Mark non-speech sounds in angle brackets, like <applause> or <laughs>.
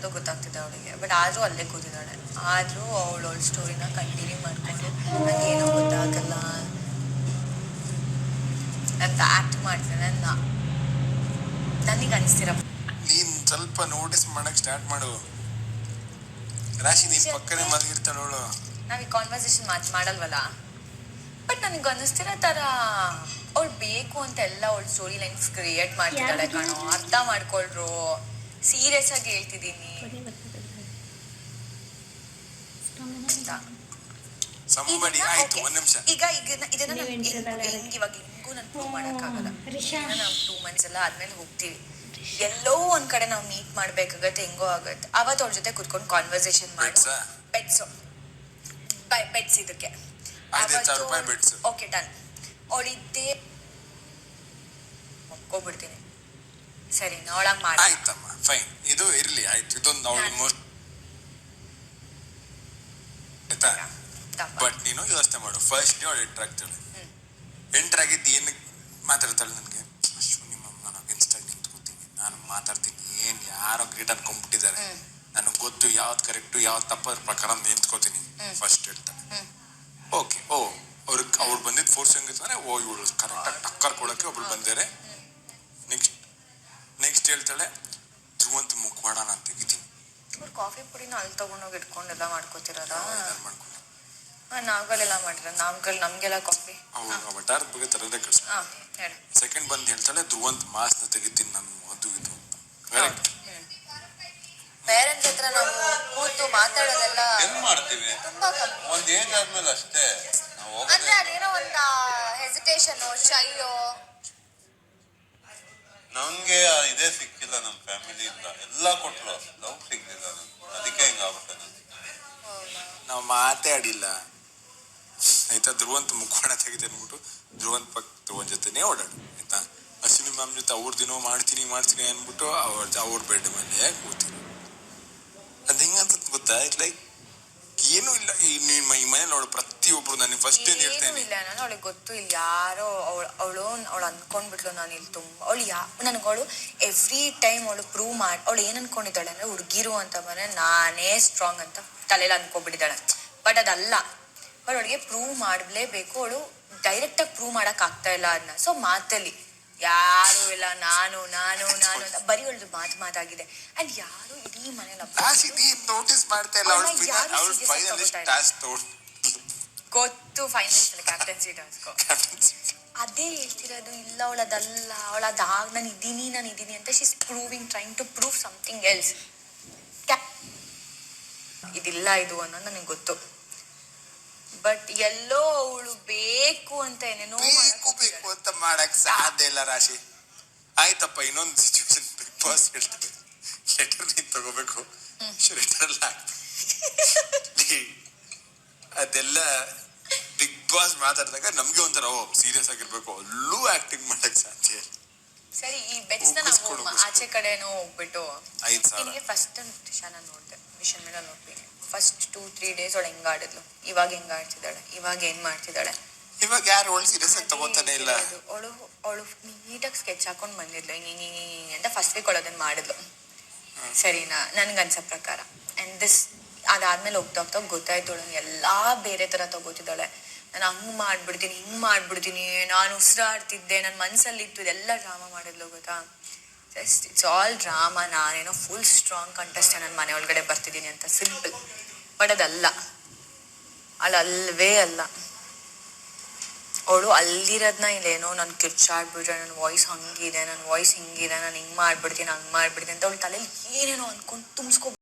ಅನ್ನೋದು ಗೊತ್ತಾಗ್ತಿದೆ ಅವಳಿಗೆ. ಬಟ್ ಆದರೂ ಅಲ್ಲೇ ಕೂತಿದ್ದಾಳೆ. ಆದರೂ ಅವಳು ಅವಳ ಸ್ಟೋರಿನ ಕಂಟಿನ್ಯೂ ಮಾಡ್ಕೊಂಡು ಏನು ಗೊತ್ತಾಗಲ್ಲ. ಅಂತ ಆ್ಯಕ್ಟ್ ಮಾಡ್ತಾನೆ ನಾ ನನಗೆ ಅನಿಸ್ತಿರ ನೀನ್ ಸ್ವಲ್ಪ ನೋಟಿಸ್ ಮಾಡಕ್ ಸ್ಟಾರ್ಟ್ ಮಾಡು. ರಾಶಿ ನಿನ್ ಪಕ್ಕನೆ ಮಲಗಿರ್ತಾಳವಳು ನಾವು ಈ ಕಾನ್ವರ್ಸೇಷನ್ ಮಾತು ಮಾಡಲ್ವಲ್ಲ? ಬಟ್ ನನಗೆ ಅನ್ನಿಸ್ತಿರೋ ಥರ ಅವ್ಳು ಬೇಕು ಅಂತ ಎಲ್ಲ ಅವಳು ಸ್ಟೋರಿ ಲೈನ್ಸ್ ಕ್ರಿಯೇಟ್ ಮಾಡ್ತಿದ್ದಾಳೆ ಕಣೋ. ಅರ್ಥ ಮಾಡ್ಕೊಳ್ರು. ಸೀರಿಯಸ್ ಆಗಿ ಹೇಳ್ತಿದ್ದೀನಿ. ಅಂತ ಸಂಬಡಿ ಇದನ್ನ- ಆಯ್ತು ಒಂದ್ ನಿಮಿಷ. ಈಗ ಈಗ ಇದನ್ನ ಇವಾಗ ಹಿಂಗೂ ನಾನು ಪ್ರೂವ್ ಮಾಡೋಕ್ಕಾಗಲ್ಲ. ನಾವು ಟೂ ಮಂತ್ಸ್ ಎಲ್ಲ ಆದ್ಮೇಲೆ ಹೋಗ್ತೀವಿ. ಎಲ್ಲೋ ಒಂದ್ ಕಡೆ ನಾವು ಮೀಟ್ ಮಾಡ್ಬೇಕಾಗತ್ತೆ ಹೆಂಗೋ ಆಗತ್ತೆ. ಅವತ್ತು ಅವ್ರ ಜೊತೆ ಕುತ್ಕೊಂಡ್ ಕಾನ್ವರ್ಸೇಷನ್ ಮಾಡಿ. ಪೆಟ್ಸ್? ಬೆಟ್ಸು ಬೆಟ್ಸ್ ಇದಕ್ಕೆ. ಓಕೆ ಡನ್ ಅವಳಿದ್ದೇ ಒಪ್ಕೊಬಿಡ್ತೀನಿ ಸರಿ ನೋಡಂಗ್ ಮಾಡಿ. ಆಯ್ತಮ್ಮ ಫೈನ್ ಇದು ಇರ್ಲಿ ಆಯ್ತು. ಇದೊಂದು ಅವಳು ಮೋಸ್ಟ್ ಆಯ್ತಾ? ಬಟ್ ನೀನು ಯೋಚನೆ ಮಾಡು. ಫಸ್ಟ್ ಡೇ ಅವಳು ಎಂಟರ್ ಆಗ್ತಾಳೆ ಎಂಟರ್ ಆಗಿದ್ದು ಏನಕ್ಕೆ ಮಾತಾಡ್ತಾಳೆ ನನಗೆ? ಅಶ್ವು ನಿಮ್ಮ ನಾನು ಅಗೇನ್ಸ್ಟ್ ಆಗಿ ನಿಂತ್ಕೋತೀನಿ. ನಾನು ಮಾತಾಡ್ತೀನಿ. ಏನು ಯಾರೋ ಗ್ರೇಟ್ ಅನ್ಕೊಂಡ್ಬಿಟ್ಟಿದ್ದಾರೆ. ನನಗೆ ಗೊತ್ತು ಯಾವ್ದು ಕರೆಕ್ಟು ಯಾವ್ದು ತಪ್ಪದ ಪ್ರಕಾರ ನಿಂತ್ಕೋತೀನಿ. ಫಸ್ಟ್ ಹೇಳ್ತಾಳೆ ಓಕೆ ಓ ಅವ್ರಿಗೆ ಅವ್ರು ಬಂದಿದ್ದು ಫೋರ್ಸ್ ಹೆಂಗಿತ್ತಂದ್ರೆ ಓ ಇವಳು ಕರೆಕ್ಟಾಗಿ ಟಕ್ಕರ್ ಕೊಡೋಕೆ ಒಬ್ಳು ಬಂದಿದ್ದಾರೆ. ನೆಕ್ಸ್ಟ್ ಹೇಳ್ತಾಳೆ ಧ್ರುವಂತ ಮುಖವಾಡ ನಾನು ತೆಗಿತೀನಿ ಇವ್ರು ಕಾಫಿ ಪುಡಿನ ಅಲ್ಲಿ ತಗೊಂಡೋಗಿ ಇಟ್ಕೊಂಡೆಲ್ಲ ಮಾಡ್ಕೋತಿರಲ್ಲ ಏನಾರು ಮಾಡ್ಕೊಂಡು. ನಾವುಗಳೆಲ್ಲ ಮಾಡಿರ ನಾವುಗಳು ನಮಗೆಲ್ಲ ಕಾಫಿ ಅವ್ರು ಆ ವಟಾರದ ಬಗ್ಗೆ ತರದೇ ಕಳ್ಸ ಹಾ ಹೇಳಿ. ಸೆಕೆಂಡ್ ಬಂದು ಹೇಳ್ತಾಳೆ ಧ್ರುವಂತ ಮಾಸ್ನ ತೆಗಿತೀನಿ ನಾನು ಅದು ಇದು ಅಂತ. ಕರೆಕ್ಟ್ ಪೇರೆಂಟ್ಸ್ ಹತ್ರ ನಾವು ಕೂತು ಮಾತಾಡೋದೆಲ್ಲ ಹೆಂಗ್ ಮಾಡ್ತೀವಿ? ತುಂಬಾ ಕಮ್ಮಿ. ಒಂದ್ ಏಜ್ ಆದ್ಮೇಲೆ ಅಷ್ಟೇ. ನಾವು ಅಂದ್ರೆ ಹೋಗೋದೇ ಅದೇನೋ ಒಂದು ಹೆಸಿಟೇಷನ್ ಶೈಯೋ ನಮ್ಗೆ ಇದೇ ಸಿಕ್ಕಿಲ್ಲ ನಮ್ ಫ್ಯಾಮಿಲಿಯಿಂದ ಎಲ್ಲ ಕೊಟ್ರು ಲವ್ ಸಿಗ್ಲಿಲ್ಲ ಅದಕ್ಕೆ ಹಿಂಗಾಗುತ್ತೆ ನನಗೆ ನಾವು ಮಾತೇ ಆಡಿಲ್ಲ ಆಯ್ತಾ? ಧ್ರುವಂತ ಮುಖವಾಡ ತೆಗಿತೆ ಅಂದ್ಬಿಟ್ಟು ಧ್ರುವಂತ ಪಕ್ ಧ್ರುವನ್ ಜೊತೆನೇ ಓಡಾಡು. ಆಯ್ತಾ? ಅಶ್ವಿನಿ ಮ್ಯಾಮ್ ಜೊತೆ ಅವ್ರ ದಿನ ಮಾಡ್ತೀನಿ ಮಾಡ್ತೀನಿ ಅಂದ್ಬಿಟ್ಟು ಅವ್ರ ಅವ್ರ ಬೆಡ್ ಮೇಲೆ ಕೂತೀನಿ ಅದು ಹೆಂಗಂತ ಗೊತ್ತಾ? ಲೈಕ್ ಏನೂ ಇಲ್ಲ. ಈ ನಿಮ್ಮ ಈ ಮನೇಲಿ ಅವಳು ಪ್ರತಿಯೊಬ್ರು ನನಗೆ ಫಸ್ಟ್ ಏನ್ ಏನೂ ಹೇಳ್ತೇನೆ ಇಲ್ಲ. ನಾನು ಅವಳಿಗೆ ಗೊತ್ತು. ಇಲ್ಲ ಯಾರೋ ಅವಳು ಅವಳು ಅವಳು ಅನ್ಕೊಂಡ್ಬಿಟ್ಲು ನಾನು ಇಲ್ಲಿ ತುಂಬ. ಅವಳು ಯಾ ನನಗೆ ಅವಳು ಎವ್ರಿ ಟೈಮ್ ಅವಳು ಪ್ರೂವ್ ಮಾಡಿ ಅವಳು ಏನು ಅನ್ಕೊಂಡಿದ್ದಾಳೆ ಅಂದ್ರೆ ಹುಡುಗಿರು ಅಂತ ಬಂದ್ರೆ ನಾನೇ ಸ್ಟ್ರಾಂಗ್ ಅಂತ ತಲೆಯಲ್ಲಿ ಅನ್ಕೊಂಡ್ಬಿಟ್ಟಿದ್ದಾಳೆ. ಬಟ್ ಅದಲ್ಲ. ಬಟ್ ಅವಳಿಗೆ ಪ್ರೂವ್ ಮಾಡಲೇಬೇಕು. ಅವಳು ಡೈರೆಕ್ಟಾಗಿ ಪ್ರೂವ್ ಮಾಡಕ್ ಆಗ್ತಾ ಇಲ್ಲ ಅದನ್ನ ಸೊ ಮಾತಲ್ಲಿ ಯಾರು ಇಲ್ಲ ನಾನು ನಾನು ನಾನು ಅಂತ ಬರೀ ಅವಳದು ಮಾತು ಮಾತಾಗಿದೆ. ಅಂಡ್ ಯಾರು ಇಡೀ ಮನೇಲಿ ನೋಟಿಸ್ ಮಾಡ್ತಾ ಇಲ್ಲ ಫೈನಲಿ ಗೊತ್ತು ಫೈನಾನ್ಷಿಯಲ್ ಕ್ಯಾಪ್ಟನ್ಸಿ ಟಾಸ್ಕೋ ಅದೇ ಹೇಳ್ತಿರೋದು ಇಲ್ಲ ಅವಳದಲ್ಲ ಅವಳದಾಗ ನಾನು ಇದ್ದೀನಿ ನಾನು ಇದ್ದೀನಿ ಅಂತ she's proving trying to prove something else ಇದಿಲ್ಲ ಇದು ಅನ್ನೋದು ನನಗೆ ಗೊತ್ತು. ಬಟ್ ಎಲ್ಲೋ ಅವಳು ಬೇಕು ಅಂತ ಏನೇನೋ ಬೇಕು ಬೇಕು. ಅಂತ ಮಾಡಕ್ ಸಾಧ್ಯ ಇಲ್ಲ ರಾಶಿ. ಆಯ್ತಪ್ಪ ಇನ್ನೊಂದು ಸಿಚುವೇಶನ್ ಬಿಗ್ ಬಾಸ್ ಹೇಳ್ತಾರೆ ಲೆಟರ್ ನೀನ್ ತಗೋಬೇಕು. ಲೆಟರ್ ಅಲ್ಲ <laughs> ಅದೆಲ್ಲ ಬಿಗ್ ಬಾಸ್ ಮಾತಾಡಿದಾಗ ನಮ್ಗೆ ಒಂಥರ ಓ ಸೀರಿಯಸ್ ಆಗಿರ್ಬೇಕು. ಅಲ್ಲೂ ಆಕ್ಟಿಂಗ್ ಮಾಡಕ್ ಸಾಧ್ಯ ಇಲ್ಲ. ಸರಿ ಈ ಬೆಟ್ಸ್ ನಾವು ಆಚೆ ಕಡೆನೋ ಹೋಗ್ಬಿಟ್ಟು ಐದ್ ಸಾವಿರ. ನಿನಗೆ ಫಸ್ಟ್ ಟಿಶಾನ ನೋಡಿದೆ ಮಿಷನ್ ಮೇಲೆ ನೋಡ್ತೀನಿ ಫಸ್ಟ್ ಟೂ ತ್ರೀ ಡೇಸ್ ಅವಳು ಹೆಂಗ ಆಡಿದ್ಲು. ಇವಾಗ ಹೆಂಗ್ ಆಡ್ತಿದ್ದಾಳೆ. ಇವಾಗ ಏನ್ ಮಾಡ್ತಿದ್ದಾಳೆ? ಇವಾಗ ಯಾರು ಒಳ್ಳೆ ಸೀರಿಯಸ್ ಆಗಿ ತಗೋತಾನೆ ಇಲ್ಲ. ಅವಳು ಅವಳು ನೀಟಾಗಿ ಸ್ಕೆಚ್ ಹಾಕೊಂಡು ಬಂದಿದ್ಲು. ಹಿಂಗೆ ಹಿಂಗೆ ಹಿಂಗೆ ಹಿಂಗೆ ಅಂತ ಫಸ್ಟ್ ವೀಕ್ ಅವಳು ಅದನ್ನ ಮಾಡಿದ್ಲು. ಸರಿನಾ? ನನ್ಗನ್ಸೋ ಪ್ರಕಾರ. ಅಂಡ್ ದಿಸ್ ಅದಾದ್ಮೇಲೆ ಹೋಗ್ತಾ ಹೋಗ್ತಾ ಗೊತ್ತಾಯ್ತು ಎಲ್ಲಾ ಬೇರೆ ತರ ತಗೋತಿದ್ದಾಳೆ. ನಾನು ಹಂಗ್ ಮಾಡ್ಬಿಡ್ತೀನಿ, ಹಿಂಗ್ ಮಾಡ್ಬಿಡ್ತೀನಿ, ನಾನು ಉಸಿರಾಡ್ತಿದ್ದೆ ನನ್ನ ಮನ್ಸಲ್ಲಿ ಇತ್ತು ಇದೆಲ್ಲ ಡ್ರಾಮಾ ಮಾಡಿದ್ಲು ಗೊತ್ತಾ? ಜಸ್ಟ್ ಇಟ್ಸ್ ಆಲ್ ಡ್ರಾಮಾ ನಾನೇನೋ ಫುಲ್ ಸ್ಟ್ರಾಂಗ್ ಕಂಟೆಸ್ಟ್ ನನ್ನ ಮನೆ ಒಳಗಡೆ ಬರ್ತಿದ್ದೀನಿ ಅಂತ ಸಿಂಪಲ್ ಬಟ್ ಅದಲ್ಲ. ಅಲ್ಲವೇ ಅಲ್ಲ. ಅವಳು ಅಲ್ಲಿರೋದ್ನ ಇಲ್ಲೇನೋ, ನಾನು ಕಿರ್ಚಾಡ್ಬಿಟ್ರೆ ನನ್ನ ವಾಯ್ಸ್ ಹಂಗಿದೆ ನನ್ನ ವಾಯ್ಸ್ ಹಿಂಗಿದೆ, ನಾನು ಹಿಂಗೆ ಮಾಡ್ಬಿಡ್ತೀನಿ, ಹಂಗೆ ಮಾಡ್ಬಿಡ್ತೀನಿ ಅಂತ ಅವಳು ತಲೆಯಲ್ಲಿ ಏನೇನೋ ಅನ್ಕೊಂಡು ತುಂಬಿಸ್ಕೊ